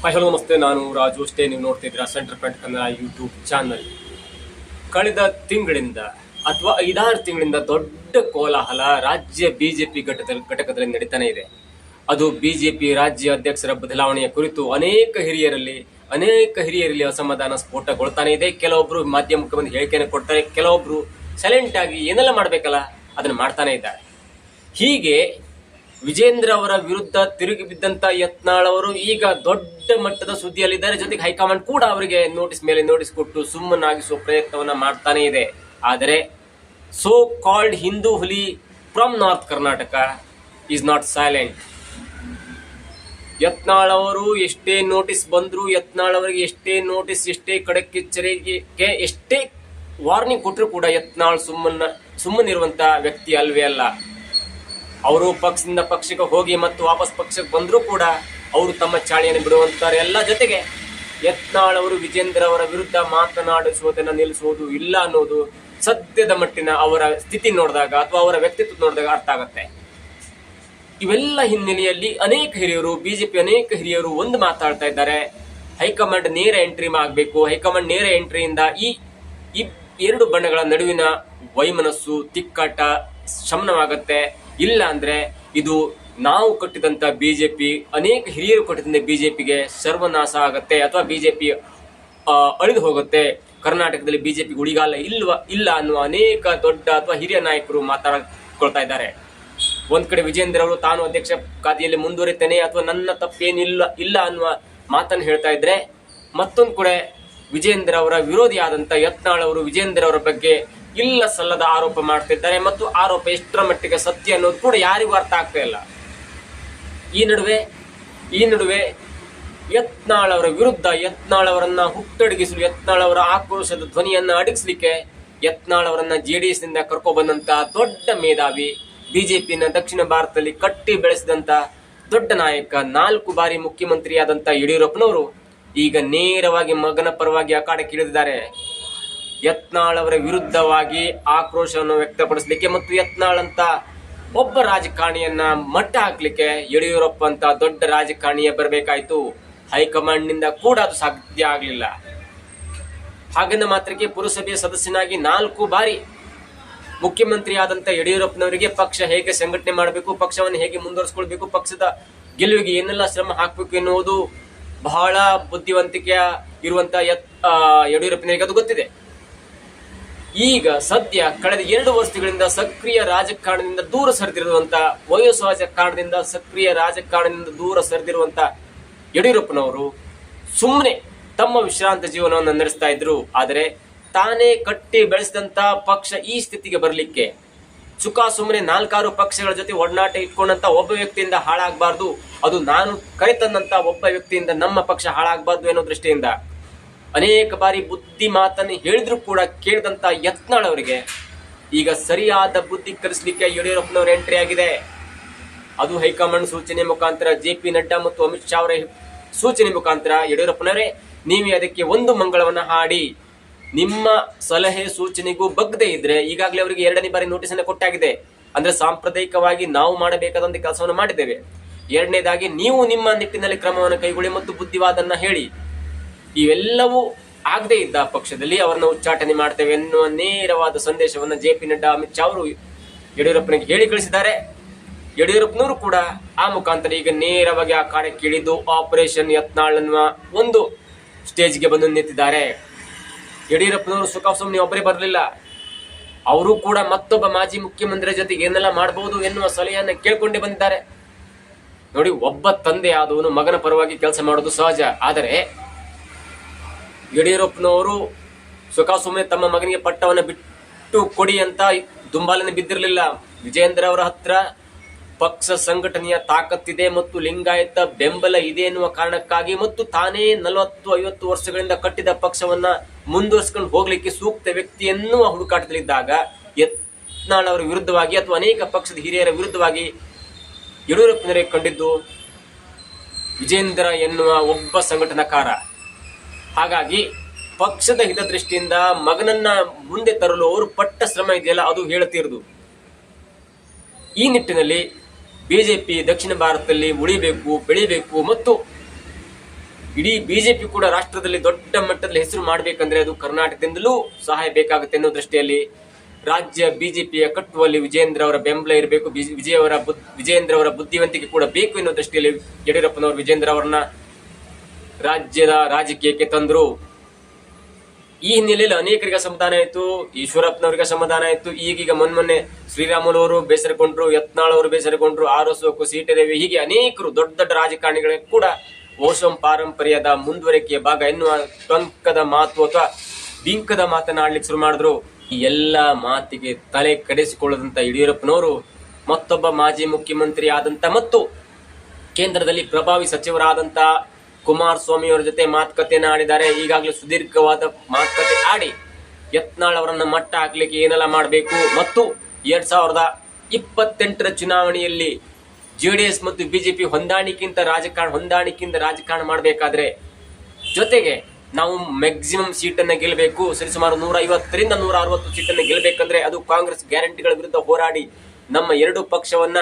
Hi, hello, ನಮಸ್ತೆ. ನಾನು ರಾಜು ಅಷ್ಟೇ. ನೀವು ನೋಡ್ತಿದ್ದೀರಾ center point Kannada YouTube channel. ಕಳೆದ ತಿಂಗಳಿಂದ ಅಥವಾ ಐದಾರು ತಿಂಗಳಿಂದ ದೊಡ್ಡ ಕೋಲಾಹಲ ರಾಜ್ಯ ಬಿಜೆಪಿ ಘಟಕದಲ್ಲಿ ಘಟಕದಲ್ಲಿ ನಡೀತಾನೆ ಇದೆ. ಅದು ಬಿಜೆಪಿ ರಾಜ್ಯ ಅಧ್ಯಕ್ಷರ ಬದಲಾವಣೆಯ ಕುರಿತು ಅನೇಕ ಹಿರಿಯರಲ್ಲಿ ಅನೇಕ ಹಿರಿಯರಲ್ಲಿ ಅಸಮಾಧಾನ ಸ್ಫೋಟಗೊಳ್ತಾನೆ ಇದೆ. ಕೆಲವೊಬ್ಬರು ಮಾಧ್ಯಮಕ್ಕೆ ಬಂದು ಹೇಳಿಕೆಯನ್ನು ಕೊಡ್ತಾರೆ. ಕೆಲವೊಬ್ಬರು ಸೈಲೆಂಟ್ ಆಗಿ ಏನೆಲ್ಲ ಮಾಡಬೇಕಲ್ಲ, ಅದನ್ನು ಮಾಡ್ತಾನೆ ಇದ್ದಾರೆ. ಹೀಗೆ ವಿಜೇಂದ್ರ ಅವರ ವಿರುದ್ಧ ತಿರುಗಿ ಬಿದ್ದಂತ ಯತ್ನಾಳ್ ಅವರು ಈಗ ದೊಡ್ಡ ಮಟ್ಟದ ಸುದ್ದಿಯಲ್ಲಿದ್ದಾರೆ. ಜೊತೆಗೆ ಹೈಕಮಾಂಡ್ ಕೂಡ ಅವರಿಗೆ ನೋಟಿಸ್ ಮೇಲೆ ನೋಟಿಸ್ ಕೊಟ್ಟು ಸುಮ್ಮನಾಗಿಸುವ ಪ್ರಯತ್ನವನ್ನ ಮಾಡ್ತಾನೆ ಇದೆ. ಆದರೆ ಸೋ ಕಾಲ್ಡ್ ಹಿಂದೂ ಹುಲಿ from north Karnataka is not silent Yatnal ಅವರು ಎಷ್ಟೇ ನೋಟಿಸ್ ಬಂದ್ರು, ಯತ್ನಾಳ್ ಅವರಿಗೆ ಎಷ್ಟೇ ನೋಟಿಸ್, ಎಷ್ಟೇ ಕಡಕ್ಕೆಚ್ಚರಿಕೆ, ಎಷ್ಟೇ ವಾರ್ನಿಂಗ್ ಕೊಟ್ಟರು ಕೂಡ ಯತ್ನಾಳ್ ಸುಮ್ಮನ ಸುಮ್ಮನಿರುವಂತ ವ್ಯಕ್ತಿ ಅಲ್ವೇ ಅಲ್ಲ. ಅವರು ಪಕ್ಷದಿಂದ ಪಕ್ಷಕ್ಕೆ ಹೋಗಿ ಮತ್ತು ವಾಪಸ್ ಪಕ್ಷಕ್ಕೆ ಬಂದರೂ ಕೂಡ ಅವರು ತಮ್ಮ ಚಾಳಿಯನ್ನು ಬಿಡುವಂತಾರೆ ಎಲ್ಲ ಜೊತೆಗೆ ಯತ್ನಾಳ್ ಅವರು ವಿಜೇಂದ್ರ ಅವರ ವಿರುದ್ಧ ಮಾತನಾಡಿಸುವುದನ್ನು ನಿಲ್ಲಿಸುವುದು ಇಲ್ಲ ಅನ್ನೋದು ಸದ್ಯದ ಮಟ್ಟಿನ ಅವರ ಸ್ಥಿತಿ ನೋಡಿದಾಗ ಅಥವಾ ಅವರ ವ್ಯಕ್ತಿತ್ವ ನೋಡಿದಾಗ ಅರ್ಥ ಆಗುತ್ತೆ. ಇವೆಲ್ಲ ಹಿನ್ನೆಲೆಯಲ್ಲಿ ಅನೇಕ ಹಿರಿಯರು ಬಿಜೆಪಿ ಅನೇಕ ಹಿರಿಯರು ಒಂದು ಮಾತಾಡ್ತಾ ಇದ್ದಾರೆ. ಹೈಕಮಾಂಡ್ ನೇರ ಎಂಟ್ರಿ ಆಗಬೇಕು. ಹೈಕಮಾಂಡ್ ನೇರ ಎಂಟ್ರಿಯಿಂದ ಈ ಎರಡು ಬಣ್ಣಗಳ ನಡುವಿನ ವೈಮನಸ್ಸು, ತಿಕ್ಕಾಟ ಶಮನವಾಗತ್ತೆ. ಇಲ್ಲ ಅಂದ್ರೆ ಇದು ನಾವು ಕಟ್ಟಿದಂತ ಬಿಜೆಪಿ ಅನೇಕ ಹಿರಿಯರು ಕಟ್ಟಿದಂತ ಬಿಜೆಪಿಗೆ ಸರ್ವನಾಶ ಆಗುತ್ತೆ ಅಥವಾ ಬಿಜೆಪಿ ಅಳಿದು ಹೋಗುತ್ತೆ. ಕರ್ನಾಟಕದಲ್ಲಿ ಬಿಜೆಪಿ ಉಳಿಗಾಲ ಇಲ್ವ, ಇಲ್ಲ ಅನ್ನುವ ಅನೇಕ ದೊಡ್ಡ ಅಥವಾ ಹಿರಿಯ ನಾಯಕರು ಮಾತಾಡ್ಕೊಳ್ತಾ ಇದ್ದಾರೆ. ಒಂದ್ ಕಡೆ ವಿಜೇಂದ್ರ ಅವರು ತಾನು ಅಧ್ಯಕ್ಷ ಖಾತೆಯಲ್ಲಿ ಮುಂದುವರಿತೇನೆ ಅಥವಾ ನನ್ನ ತಪ್ಪೇನಿಲ್ಲ, ಇಲ್ಲ ಅನ್ನುವ ಮಾತನ್ನು ಹೇಳ್ತಾ ಇದ್ರೆ ಮತ್ತೊಂದು ಕಡೆ ವಿಜೇಂದ್ರ ಅವರ ವಿರೋಧಿಯಾದಂತ ಯತ್ನಾಳ್ ಅವರು ವಿಜೇಂದ್ರ ಅವರ ಬಗ್ಗೆ ಇಲ್ಲ ಸಲ್ಲದ ಆರೋಪ ಮಾಡ್ತಿದ್ದಾರೆ ಮತ್ತು ಆರೋಪ ಎಷ್ಟರ ಮಟ್ಟಿಗೆ ಸತ್ಯ ಅನ್ನೋದು ಕೂಡ ಯಾರಿಗೂ ಅರ್ಥ ಆಗ್ತಾ ಇಲ್ಲ. ಈ ನಡುವೆ ಈ ನಡುವೆ ಯತ್ನಾಳ್ ಅವರ ವಿರುದ್ಧ ಯತ್ನಾಳ್ ಅವರನ್ನ ಹುಟ್ಟಡಗಿಸಲು ಯತ್ನಾಳ್ ಅವರ ಆಕ್ರೋಶದ ಧ್ವನಿಯನ್ನ ಅಡಗಿಸ್ಲಿಕ್ಕೆ ಯತ್ನಾಳ್ ಅವರನ್ನ ಎಸ್ನಿಂದ ಕರ್ಕೊಬಂದಂತ ದೊಡ್ಡ ಮೇಧಾವಿ ಬಿಜೆಪಿನ ದಕ್ಷಿಣ ಭಾರತದಲ್ಲಿ ಕಟ್ಟಿ ಬೆಳೆಸಿದಂತ ದೊಡ್ಡ ನಾಯಕ, ನಾಲ್ಕು ಬಾರಿ ಮುಖ್ಯಮಂತ್ರಿಯಾದಂತ ಯಡಿಯೂರಪ್ಪನವರು ಈಗ ನೇರವಾಗಿ ಮಗನ ಪರವಾಗಿ ಅಖಾಡಕ್ಕೆ ಇಳಿದಿದ್ದಾರೆ. ಯತ್ನಾಳ್ ಅವರ ವಿರುದ್ಧವಾಗಿ ಆಕ್ರೋಶವನ್ನು ವ್ಯಕ್ತಪಡಿಸಲಿಕ್ಕೆ ಮತ್ತು ಯತ್ನಾಳ್ ಅಂತ ಒಬ್ಬ ರಾಜಕಾರಣಿಯನ್ನ ಮಟ್ಟ ಹಾಕ್ಲಿಕ್ಕೆ ಯಡಿಯೂರಪ್ಪ ಅಂತ ದೊಡ್ಡ ರಾಜಕಾರಣಿಯ ಬರಬೇಕಾಯ್ತು. ಹೈಕಮಾಂಡ್ನಿಂದ ಕೂಡ ಅದು ಸಾಧ್ಯ ಆಗಲಿಲ್ಲ. ಹಾಗೆಂದ ಮಾತ್ರಕ್ಕೆ ಪುರಸಭೆಯ ಸದಸ್ಯನಾಗಿ ನಾಲ್ಕು ಬಾರಿ ಮುಖ್ಯಮಂತ್ರಿ ಆದಂತ ಯಡಿಯೂರಪ್ಪನವರಿಗೆ ಪಕ್ಷ ಹೇಗೆ ಸಂಘಟನೆ ಮಾಡಬೇಕು, ಪಕ್ಷವನ್ನು ಹೇಗೆ ಮುಂದುವರಿಸಿಕೊಳ್ಬೇಕು, ಪಕ್ಷದ ಗೆಲುವಿಗೆ ಏನೆಲ್ಲ ಶ್ರಮ ಹಾಕಬೇಕು ಎನ್ನುವುದು ಬಹಳ ಬುದ್ಧಿವಂತಿಕೆಯ ಇರುವಂತ ಯತ್ ಯಡಿಯೂರಪ್ಪನವರಿಗೆ ಅದು ಗೊತ್ತಿದೆ. ಈಗ ಸದ್ಯ ಕಳೆದ ಎರಡು ವರ್ಷಗಳಿಂದ ಸಕ್ರಿಯ ರಾಜಕಾರಣದಿಂದ ದೂರ ಸರಿದಿರುವಂತ ವಯಸ್ಸು ರಾಜಕಾರಣದಿಂದ ಸಕ್ರಿಯ ರಾಜಕಾರಣದಿಂದ ದೂರ ಸರಿದಿರುವಂತ ಯಡಿಯೂರಪ್ಪನವರು ಸುಮ್ಮನೆ ತಮ್ಮ ವಿಶ್ರಾಂತ ಜೀವನವನ್ನು ನಡೆಸ್ತಾ ಇದ್ರು. ಆದರೆ ತಾನೇ ಕಟ್ಟಿ ಬೆಳೆಸಿದಂತ ಪಕ್ಷ ಈ ಸ್ಥಿತಿಗೆ ಬರಲಿಕ್ಕೆ ಸುಖ ಸುಮ್ಮನೆ ನಾಲ್ಕಾರು ಪಕ್ಷಗಳ ಜೊತೆ ಒಡನಾಟ ಇಟ್ಕೊಂಡಂತ ಒಬ್ಬ ವ್ಯಕ್ತಿಯಿಂದ ಹಾಳಾಗಬಾರ್ದು. ಅದು ನಾನು ಕೈ ತಂದಂತ ಒಬ್ಬ ವ್ಯಕ್ತಿಯಿಂದ ನಮ್ಮ ಪಕ್ಷ ಹಾಳಾಗಬಾರ್ದು ಅನ್ನೋ ದೃಷ್ಟಿಯಿಂದ ಅನೇಕ ಬಾರಿ ಬುದ್ಧಿ ಮಾತನ್ನು ಹೇಳಿದ್ರು ಕೂಡ ಕೇಳಿದಂತ ಯತ್ನಾಳ್ ಅವರಿಗೆ, ಈಗ ಸರಿಯಾದ ಬುದ್ಧಿ ಕಲಿಸಲಿಕ್ಕೆ ಯಡಿಯೂರಪ್ಪನವರು ಎಂಟ್ರಿ ಆಗಿದೆ. ಅದು ಹೈಕಮಾಂಡ್ ಸೂಚನೆ ಮುಖಾಂತರ, ಜೆ ಪಿ ನಡ್ಡಾ ಮತ್ತು ಅಮಿತ್ ಶಾ ಅವರ ಸೂಚನೆ ಮುಖಾಂತರ ಯಡಿಯೂರಪ್ಪನವರೇ, ನೀವೇ ಅದಕ್ಕೆ ಒಂದು ಮಂಗಳವನ್ನು ಹಾಡಿ. ನಿಮ್ಮ ಸಲಹೆ ಸೂಚನೆಗೂ ಬಗ್ಗದೆ ಇದ್ರೆ ಈಗಾಗಲೇ ಅವರಿಗೆ ಎರಡನೇ ಬಾರಿ ನೋಟಿಸ್ ಅನ್ನು ಕೊಟ್ಟಾಗಿದೆ. ಅಂದ್ರೆ ಸಾಂಪ್ರದಾಯಿಕವಾಗಿ ನಾವು ಮಾಡಬೇಕಾದಂತ ಕೆಲಸವನ್ನು ಮಾಡಿದ್ದೇವೆ. ಎರಡನೇದಾಗಿ ನೀವು ನಿಮ್ಮ ನಿಟ್ಟಿನಲ್ಲಿ ಕ್ರಮವನ್ನು ಕೈಗೊಳ್ಳಿ ಮತ್ತು ಬುದ್ಧಿವಾದನ್ನ ಹೇಳಿ. ಇವೆಲ್ಲವೂ ಆಗದೇ ಇದ್ದ ಪಕ್ಷದಲ್ಲಿ ಅವರನ್ನು ಉಚ್ಚಾಟನೆ ಮಾಡ್ತೇವೆ ಎನ್ನುವ ನೇರವಾದ ಸಂದೇಶವನ್ನು ಜೆ ಪಿ ನಡ್ಡಾ, ಅಮಿತ್ ಶಾ ಅವರು ಯಡಿಯೂರಪ್ಪನಿಗೆ ಹೇಳಿ ಕಳಿಸಿದ್ದಾರೆ. ಯಡಿಯೂರಪ್ಪನವರು ಕೂಡ ಆ ಮುಖಾಂತರ ಈಗ ನೇರವಾಗಿ ಆ ಕಾರ್ಯಕ್ಕೆ ಇಳಿದು ಆಪರೇಷನ್ ಯತ್ನಾಳ್ ಅನ್ನುವ ಒಂದು ಸ್ಟೇಜ್ಗೆ ಬಂದು ನಿಂತಿದ್ದಾರೆ. ಯಡಿಯೂರಪ್ಪನವರು ಸುಖ ಸುಮ್ಮನೆ ಒಬ್ಬರೇ ಬರಲಿಲ್ಲ. ಅವರು ಕೂಡ ಮತ್ತೊಬ್ಬ ಮಾಜಿ ಮುಖ್ಯಮಂತ್ರಿ ಜೊತೆಗೆ ಏನೆಲ್ಲ ಮಾಡಬಹುದು ಎನ್ನುವ ಸಲಹೆಯನ್ನು ಕೇಳಿಕೊಂಡೇ ಬಂದಿದ್ದಾರೆ. ನೋಡಿ, ಒಬ್ಬ ತಂದೆ ಆದವನು ಮಗನ ಪರವಾಗಿ ಕೆಲಸ ಮಾಡೋದು ಸಹಜ. ಆದರೆ ಯಡಿಯೂರಪ್ಪನವರು ಸುಖ ಸುಮ್ಮನೆ ತಮ್ಮ ಮಗನಿಗೆ ಪಟ್ಟವನ್ನು ಬಿಟ್ಟು ಕೊಡಿ ಅಂತ ದುಂಬಾಲನೆ ಬಿದ್ದಿರಲಿಲ್ಲ. ವಿಜೇಂದ್ರ ಅವರ ಹತ್ರ ಪಕ್ಷ ಸಂಘಟನೆಯ ತಾಕತ್ತಿದೆ ಮತ್ತು ಲಿಂಗಾಯತ ಬೆಂಬಲ ಇದೆ ಎನ್ನುವ ಕಾರಣಕ್ಕಾಗಿ ಮತ್ತು ತಾನೇ ನಲವತ್ತು, ಐವತ್ತು ವರ್ಷಗಳಿಂದ ಕಟ್ಟಿದ ಪಕ್ಷವನ್ನ ಮುಂದುವರಿಸಿಕೊಂಡು ಹೋಗ್ಲಿಕ್ಕೆ ಸೂಕ್ತ ವ್ಯಕ್ತಿಯನ್ನು ಹುಡುಕಾಟದಲ್ಲಿದ್ದಾಗ ಯತ್ನಾಳ್ ಅವರ ವಿರುದ್ಧವಾಗಿ ಅಥವಾ ಅನೇಕ ಪಕ್ಷದ ಹಿರಿಯರ ವಿರುದ್ಧವಾಗಿ ಯಡಿಯೂರಪ್ಪನವರೇ ಕಂಡಿದ್ದು ವಿಜೇಂದ್ರ ಎನ್ನುವ ಒಬ್ಬ ಸಂಘಟನಾಕಾರ. ಹಾಗಾಗಿ ಪಕ್ಷದ ಹಿತದೃಷ್ಟಿಯಿಂದ ಮಗನನ್ನ ಮುಂದೆ ತರಲು ಅವರು ಪಟ್ಟ ಶ್ರಮ ಇದೆಯಲ್ಲ, ಅದು ಹೇಳುತ್ತಿರುವುದು ಈ ನಿಟ್ಟಿನಲ್ಲಿ ಬಿಜೆಪಿ ದಕ್ಷಿಣ ಭಾರತದಲ್ಲಿ ಉಳಿಬೇಕು, ಬೆಳಿಬೇಕು ಮತ್ತು ಇಡೀ ಬಿಜೆಪಿ ಕೂಡ ರಾಷ್ಟ್ರದಲ್ಲಿ ದೊಡ್ಡ ಮಟ್ಟದಲ್ಲಿ ಹೆಸರು ಮಾಡಬೇಕಂದ್ರೆ ಅದು ಕರ್ನಾಟಕದಿಂದಲೂ ಸಹಾಯ ಬೇಕಾಗುತ್ತೆ ಅನ್ನೋ ದೃಷ್ಟಿಯಲ್ಲಿ ರಾಜ್ಯ ಬಿಜೆಪಿಯ ಕಟ್ಟುವಲ್ಲಿ ವಿಜೇಂದ್ರ ಅವರ ಬೆಂಬಲ ಇರಬೇಕು ವಿಜಯ ಅವರ ಬುದ್- ವಿಜೇಂದ್ರ ಅವರ ಬುದ್ಧಿವಂತಿಕೆ ಕೂಡ ಬೇಕು ಎನ್ನುವ ದೃಷ್ಟಿಯಲ್ಲಿ ಯಡಿಯೂರಪ್ಪನವರು ವಿಜೇಂದ್ರ ಅವರನ್ನ ರಾಜ್ಯದ ರಾಜಕೀಯಕ್ಕೆ ತಂದ್ರು. ಈ ಹಿನ್ನೆಲೆಯಲ್ಲಿ ಅನೇಕರಿಗೆ ಸಮಾಧಾನ ಆಯಿತು. ಈಶ್ವರಪ್ಪನವರಿಗೆ ಸಮಾಧಾನ ಆಯಿತು. ಈಗೀಗ ಮೊನ್ಮೊನ್ನೆ ಶ್ರೀರಾಮುಲು ಅವರು ಬೇಸರಗೊಂಡ್ರು, ಯತ್ನಾಳ್ ಅವರು ಬೇಸರಗೊಂಡ್ರು, ಆರ್ ಎಸ್ ಸೀಟೆ ರವಿ ಹೀಗೆ ಅನೇಕರು ದೊಡ್ಡ ದೊಡ್ಡ ರಾಜಕಾರಣಿಗಳಿಗೆ ಕೂಡ ಓಸಂ ಪಾರಂಪರ್ಯದ ಮುಂದುವರಿಕೆಯ ಭಾಗ ಎನ್ನುವ ಟೊಂಕದ ಮಾತು ಅಥವಾ ಬಿಂಕದ ಮಾತನಾಡ್ಲಿಕ್ಕೆ ಶುರು ಮಾಡಿದ್ರು. ಈ ಎಲ್ಲ ಮಾತಿಗೆ ತಲೆ ಕಡಿಸಿಕೊಳ್ಳದಂತ ಯಡಿಯೂರಪ್ಪನವರು, ಮತ್ತೊಬ್ಬ ಮಾಜಿ ಮುಖ್ಯಮಂತ್ರಿ ಆದಂತ ಮತ್ತು ಕೇಂದ್ರದಲ್ಲಿ ಪ್ರಭಾವಿ ಸಚಿವರಾದಂತ ಕುಮಾರಸ್ವಾಮಿ ಅವರ ಜೊತೆ ಮಾತುಕತೆಯನ್ನ ಆಡಿದ್ದಾರೆ. ಈಗಾಗಲೇ ಸುದೀರ್ಘವಾದ ಮಾತುಕತೆ ಆಡಿ ಯತ್ನಾಳ್ ಅವರನ್ನ ಮಟ್ಟ ಹಾಕ್ಲಿಕ್ಕೆ ಏನೆಲ್ಲ ಮಾಡಬೇಕು? ಮತ್ತು ಎರಡ್ ಸಾವಿರದ ಇಪ್ಪತ್ತೆಂಟರ ಚುನಾವಣೆಯಲ್ಲಿ ಜೆಡಿಎಸ್ ಮತ್ತು ಬಿಜೆಪಿ ಹೊಂದಾಣಿಕೆಯಿಂದ ರಾಜಕಾರಣ ಹೊಂದಾಣಿಕೆಯಿಂದ ರಾಜಕಾರಣ ಮಾಡಬೇಕಾದ್ರೆ ಜೊತೆಗೆ ನಾವು ಮ್ಯಾಕ್ಸಿಮಮ್ ಸೀಟನ್ನ ಗೆಲ್ಲಬೇಕು ಸರಿಸುಮಾರು ನೂರ ಐವತ್ತರಿಂದ ನೂರ ಅರವತ್ತು ಸೀಟನ್ನು ಗೆಲ್ಲಬೇಕಂದ್ರೆ ಅದು ಕಾಂಗ್ರೆಸ್ ಗ್ಯಾರಂಟಿಗಳ ವಿರುದ್ಧ ಹೋರಾಡಿ ನಮ್ಮ ಎರಡು ಪಕ್ಷವನ್ನ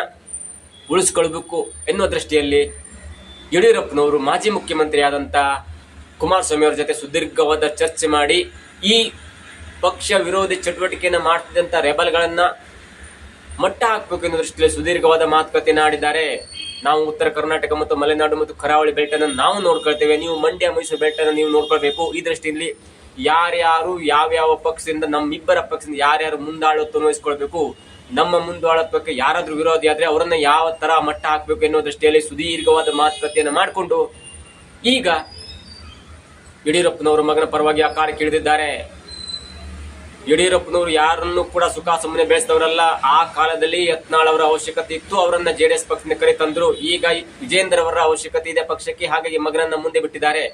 ಉಳಿಸ್ಕೊಳ್ಬೇಕು ಎನ್ನುವ ದೃಷ್ಟಿಯಲ್ಲಿ ಯಡಿಯೂರಪ್ಪನವರು ಮಾಜಿ ಮುಖ್ಯಮಂತ್ರಿ ಆದಂತ ಕುಮಾರಸ್ವಾಮಿ ಅವರ ಜೊತೆ ಸುದೀರ್ಘವಾದ ಚರ್ಚೆ ಮಾಡಿ ಈ ಪಕ್ಷ ವಿರೋಧಿ ಚಟುವಟಿಕೆಯನ್ನು ಮಾಡ್ತಿದ್ದಂಥ ರೆಬಲ್ಗಳನ್ನ ಮಟ್ಟ ಹಾಕಬೇಕು ಎನ್ನುವ ದೃಷ್ಟಿಯಲ್ಲಿ ಸುದೀರ್ಘವಾದ ಮಾತುಕತೆ ಆಡಿದ್ದಾರೆ ನಾವು ಉತ್ತರ ಕರ್ನಾಟಕ ಮತ್ತು ಮಲೆನಾಡು ಮತ್ತು ಕರಾವಳಿ ಬೆಲ್ಟ್ ಅನ್ನು ನಾವು ನೋಡ್ಕೊಳ್ತೇವೆ. ನೀವು ಮಂಡ್ಯ, ಮೈಸೂರು ಬೆಲ್ಟ್ ಅನ್ನು ನೀವು ನೋಡ್ಕೊಳ್ಬೇಕು. ಈ ದೃಷ್ಟಿಯಲ್ಲಿ ಯಾರ್ಯಾರು ಯಾವ್ಯಾವ ಪಕ್ಷದಿಂದ, ನಮ್ಮಿಬ್ಬರ ಪಕ್ಷದಿಂದ ಯಾರ್ಯಾರು ಮುಂದಾಳುತ್ತ ವಹಿಸ್ಕೊಳ್ಬೇಕು ನಮ್ಮ ಮುಂದಾಳತ್ವಕ್ಕೆ ಯಾರಾದ್ರೂ ವಿರೋಧಿ ಆದ್ರೆ ಅವರನ್ನ ಯಾವ ತರ ಮಟ್ಟ ಹಾಕಬೇಕು ಎನ್ನುವ ದೃಷ್ಟಿಯಲ್ಲಿ ಸುದೀರ್ಘವಾದ ಮಾತುಕತೆಯನ್ನು ಮಾಡಿಕೊಂಡು ಈಗ ಯಡಿಯೂರಪ್ಪನವರು ಮಗನ ಪರವಾಗಿ ಆ ಕಾರ್ಯಕ್ಕೆ ಇಳಿದಿದ್ದಾರೆ. ಯಡಿಯೂರಪ್ಪನವರು ಯಾರನ್ನು ಕೂಡ ಸುಖ ಸುಮ್ಮನೆ ಬೆಳೆಸಿದವರಲ್ಲ. ಆ ಕಾಲದಲ್ಲಿ ಯತ್ನಾಳ್ ಅವರ ಅವಶ್ಯಕತೆ ಇತ್ತು. ಅವರನ್ನ ಜೆಡಿಎಸ್ ಪಕ್ಷದಿಂದ ಕರೆ ತಂದ್ರು. ಈಗ ವಿಜೇಂದ್ರ ಅವರ ಅವಶ್ಯಕತೆ ಇದೆ ಪಕ್ಷಕ್ಕೆ. ಹಾಗಾಗಿ ಮಗನನ್ನ ಮುಂದೆ ಬಿಟ್ಟಿದ್ದಾರೆ.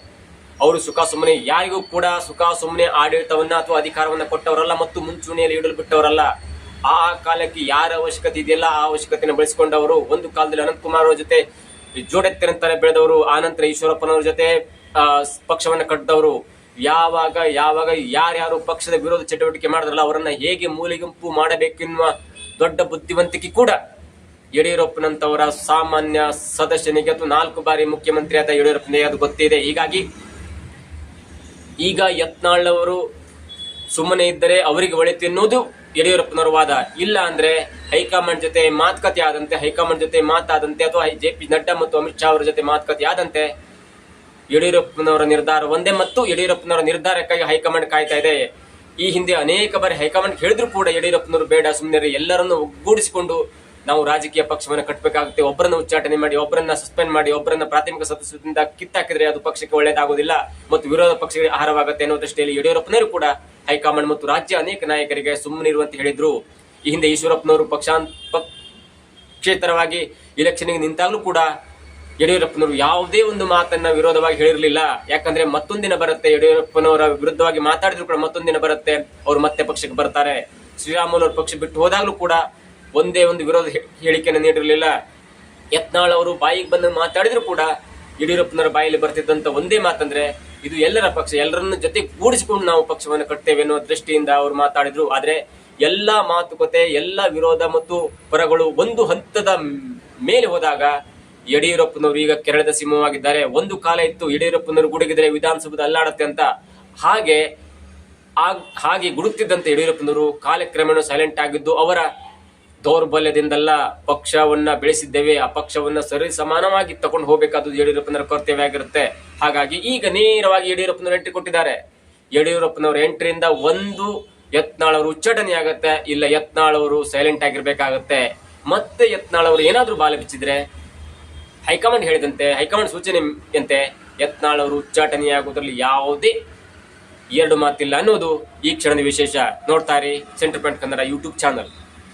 ಅವರು ಸುಖ ಸುಮ್ಮನೆ ಯಾರಿಗೂ ಕೂಡ ಸುಖ ಸುಮ್ಮನೆ ಆಡಳಿತವನ್ನ ಅಥವಾ ಅಧಿಕಾರವನ್ನ ಕೊಟ್ಟವರಲ್ಲ ಮತ್ತು ಮುಂಚೂಣಿಯಲ್ಲಿ ಇಡಲು ಬಿಟ್ಟವರಲ್ಲ. ಆ ಕಾಲಕ್ಕೆ ಯಾರ ಅವಶ್ಯಕತೆ ಇದೆಯಲ್ಲ ಆ ಅವಶ್ಯಕತೆಯನ್ನು ಬಳಸಿಕೊಂಡವರು ಒಂದು ಕಾಲದಲ್ಲಿ ಅನಂತಕುಮಾರ್ ಅವರ ಜೊತೆ ಜೋಡೆತ್ತರಂತಾರೆ ಬೆಳೆದವರು ಆನಂತರ ಈಶ್ವರಪ್ಪನವರ ಜೊತೆ ಪಕ್ಷವನ್ನು ಕಟ್ಟಿದವರು ಯಾವಾಗ ಯಾವಾಗ ಯಾರ್ಯಾರು ಪಕ್ಷದ ವಿರೋಧ ಚಟುವಟಿಕೆ ಮಾಡಿದ್ರಲ್ಲ ಅವರನ್ನ ಹೇಗೆ ಮೂಲೆಗುಂಪು ಮಾಡಬೇಕೆನ್ನುವ ದೊಡ್ಡ ಬುದ್ಧಿವಂತಿಕೆ ಕೂಡ ಯಡಿಯೂರಪ್ಪನಂತವರ ಸಾಮಾನ್ಯ ಸದಸ್ಯನಿಗೆ ಅಥವಾ ನಾಲ್ಕು ಬಾರಿ ಮುಖ್ಯಮಂತ್ರಿ ಆದ ಯಡಿಯೂರಪ್ಪನಿಗೆ ಅದು ಗೊತ್ತಿದೆ ಹೀಗಾಗಿ ಈಗ ಯತ್ನಾಳ್ ಅವರು ಸುಮ್ಮನೆ ಇದ್ದರೆ ಅವರಿಗೆ ಒಳಿತು ಎನ್ನುವುದು ಯಡಿಯೂರಪ್ಪನವರ ಇಲ್ಲ ಅಂದ್ರೆ ಹೈಕಮಾಂಡ್ ಜೊತೆ ಮಾತುಕತೆ ಆದಂತೆ, ಹೈಕಮಾಂಡ್ ಜೊತೆ ಮಾತಾದಂತೆ ಅಥವಾ ಜೆ ಪಿ ನಡ್ಡಾ ಮತ್ತು ಅಮಿತ್ ಶಾ ಅವರ ಜೊತೆ ಮಾತುಕತೆ ಆದಂತೆ ಯಡಿಯೂರಪ್ಪನವರ ನಿರ್ಧಾರ ಒಂದೇ ಮತ್ತು ಯಡಿಯೂರಪ್ಪನವರ ನಿರ್ಧಾರಕ್ಕಾಗಿ ಹೈಕಮಾಂಡ್ ಕಾಯ್ತಾ ಇದೆ. ಈ ಹಿಂದೆ ಅನೇಕ ಬಾರಿ ಹೈಕಮಾಂಡ್ ಹೇಳಿದ್ರು ಕೂಡ ಯಡಿಯೂರಪ್ಪನವರು ಬೇಡ ಸುಮ್ಮನೆ ಎಲ್ಲರನ್ನು ಒಗ್ಗೂಡಿಸಿಕೊಂಡು ನಾವು ರಾಜಕೀಯ ಪಕ್ಷವನ್ನು ಕಟ್ಟಬೇಕಾಗುತ್ತೆ. ಒಬ್ಬರನ್ನ ಉಚ್ಚಾಟನೆ ಮಾಡಿ, ಒಬ್ಬರನ್ನ ಸಸ್ಪೆಂಡ್ ಮಾಡಿ, ಒಬ್ಬರನ್ನ ಪ್ರಾಥಮಿಕ ಸದಸ್ಯದಿಂದ ಕಿತ್ತಾಕಿದ್ರೆ ಅದು ಪಕ್ಷಕ್ಕೆ ಒಳ್ಳೇದಾಗೋದಿಲ್ಲ ಮತ್ತು ವಿರೋಧ ಪಕ್ಷಗಳಿಗೆ ಆಹಾರವಾಗುತ್ತೆ ಅನ್ನೋ ದೃಷ್ಟಿಯಲ್ಲಿ ಯಡಿಯೂರಪ್ಪನವರು ಕೂಡ ಹೈಕಮಾಂಡ್ ಮತ್ತು ರಾಜ್ಯ ಅನೇಕ ನಾಯಕರಿಗೆ ಸುಮ್ಮನಿರುವಂತೆ ಹೇಳಿದ್ರು. ಈ ಹಿಂದೆ ಈಶ್ವರಪ್ಪನವರು ಪಕ್ಷಾಂತ ಪಕ್ಷೇತರವಾಗಿ ಇಲೆಕ್ಷನ್ಗೆ ನಿಂತಾಗಲೂ ಕೂಡ ಯಡಿಯೂರಪ್ಪನವರು ಯಾವುದೇ ಒಂದು ಮಾತನ್ನ ವಿರೋಧವಾಗಿ ಹೇಳಿರಲಿಲ್ಲ. ಯಾಕಂದ್ರೆ ಮತ್ತೊಂದಿನ ಬರುತ್ತೆ, ಯಡಿಯೂರಪ್ಪನವರ ವಿರುದ್ಧವಾಗಿ ಮಾತಾಡಿದ್ರು ಕೂಡ ಮತ್ತೊಂದಿನ ಬರುತ್ತೆ, ಅವರು ಮತ್ತೆ ಪಕ್ಷಕ್ಕೆ ಬರ್ತಾರೆ. ಶ್ರೀರಾಮುಲು ಅವ್ರ ಪಕ್ಷ ಬಿಟ್ಟು ಹೋದಾಗಲೂ ಕೂಡ ಒಂದೇ ಒಂದು ವಿರೋಧ ಹೇಳಿಕೆಯನ್ನು ನೀಡಿರಲಿಲ್ಲ. ಯತ್ನಾಳ್ ಅವರು ಬಾಯಿಗೆ ಬಂದು ಮಾತಾಡಿದ್ರು ಕೂಡ ಯಡಿಯೂರಪ್ಪನವರ ಬಾಯಲ್ಲಿ ಬರ್ತಿದ್ದಂತ ಒಂದೇ ಮಾತಂದ್ರೆ, ಇದು ಎಲ್ಲರ ಪಕ್ಷ, ಎಲ್ಲರನ್ನ ಜೊತೆ ಕೂಡಿಸಿಕೊಂಡು ನಾವು ಪಕ್ಷವನ್ನು ಕಟ್ತೇವೆ ಅನ್ನೋ ದೃಷ್ಟಿಯಿಂದ ಅವರು ಮಾತಾಡಿದ್ರು. ಆದ್ರೆ ಎಲ್ಲಾ ಮಾತುಕತೆ, ಎಲ್ಲಾ ವಿರೋಧ ಮತ್ತು ಪರಗಳು ಒಂದು ಹಂತದ ಮೇಲೆ ಹೋದಾಗ ಯಡಿಯೂರಪ್ಪನವರು ಈಗ ಕೆರಳದ ಸಿಂಹವಾಗಿದ್ದಾರೆ. ಒಂದು ಕಾಲ ಇತ್ತು ಯಡಿಯೂರಪ್ಪನವರು ಗುಡುಗಿದ್ರೆ ವಿಧಾನಸೌಧ ಅಲ್ಲಾಡತ್ತೆ ಅಂತ. ಹಾಗೆ ಹಾಗೆ ಗುಡುತ್ತಿದ್ದಂತೆ ಯಡಿಯೂರಪ್ಪನವರು ಕಾಲಕ್ರಮೇಣ ಸೈಲೆಂಟ್ ಆಗಿದ್ದು ಅವರ ದೌರ್ಬಲ್ಯದಿಂದಲ್ಲ ಪಕ್ಷವನ್ನ ಬೆಳೆಸಿದ್ದೇವೆ, ಆ ಪಕ್ಷವನ್ನ ಸರಿ ಸಮಾನವಾಗಿ ತಗೊಂಡು ಹೋಗಬೇಕಾದ್ದು ಯಡಿಯೂರಪ್ಪನವರ ಕರ್ತವ್ಯ ಆಗಿರುತ್ತೆ. ಹಾಗಾಗಿ ಈಗ ನೇರವಾಗಿ ಯಡಿಯೂರಪ್ಪನವರು ಎಂಟ್ರಿ ಕೊಟ್ಟಿದ್ದಾರೆ. ಯಡಿಯೂರಪ್ಪನವರ ಎಂಟ್ರಿಯಿಂದ ಒಂದು ಯತ್ನಾಳ್ ಅವರು ಉಚ್ಚಾಟನೆ ಆಗತ್ತೆ ಇಲ್ಲ ಯತ್ನಾಳ್ ಅವರು ಸೈಲೆಂಟ್ ಆಗಿರ್ಬೇಕಾಗತ್ತೆ. ಮತ್ತೆ ಯತ್ನಾಳ್ ಅವರು ಏನಾದ್ರೂ ಬಾಲ ಬಿಚ್ಚಿದ್ರೆ, ಹೈಕಮಾಂಡ್ ಹೇಳಿದಂತೆ, ಹೈಕಮಾಂಡ್ ಸೂಚನೆಯಂತೆ ಯತ್ನಾಳ್ ಅವರು ಉಚ್ಚಾಟನೆಯಾಗುವುದರಲ್ಲಿ ಯಾವುದೇ ಎರಡು ಮಾತಿಲ್ಲ ಅನ್ನೋದು ಈ ಕ್ಷಣದ ವಿಶೇಷ. ನೋಡ್ತಾ ಇರಿ centre point Kannada YouTube channel